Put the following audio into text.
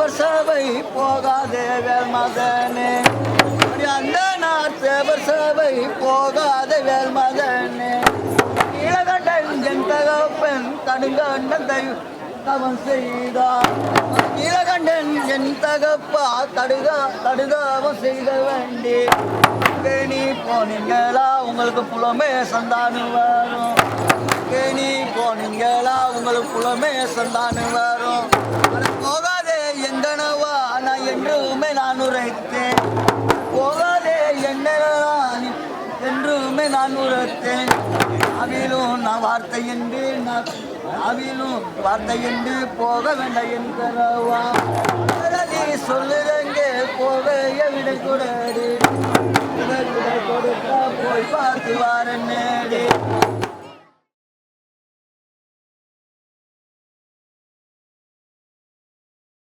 சேவர் சபை போகாதே வேல் மதனே அந்த நார் சேவர் சேவை போகாதே வேல் மதனே. இளகண்டன் என் தகப்பன் கடுங்கண்டன் தெய்வ தவம் செய்தார் இளகண்டன் என் தகப்பா தடுக தடுகாவம் செய்த வேண்டி. கேணி போனீங்களா? உங்களுக்கு புலமே சந்தானு வரும். கேணி போனீங்களா? உங்களுக்கு புலமே சந்தானு வரும். நான் என்றுமே நான் உரைத்தேன். போகாதே என்னவா நீ என்றுமே நான் உரைத்தேன். அவிலும் நான் வார்த்தை என்று நான் அவிலும் வார்த்தை என்று போக வேண்டாம் என்கிறவா நீ சொல்லுதங்கே போக விடை கூடாது விடை கொடுத்தா போய் பார்த்து வாரன்னேடி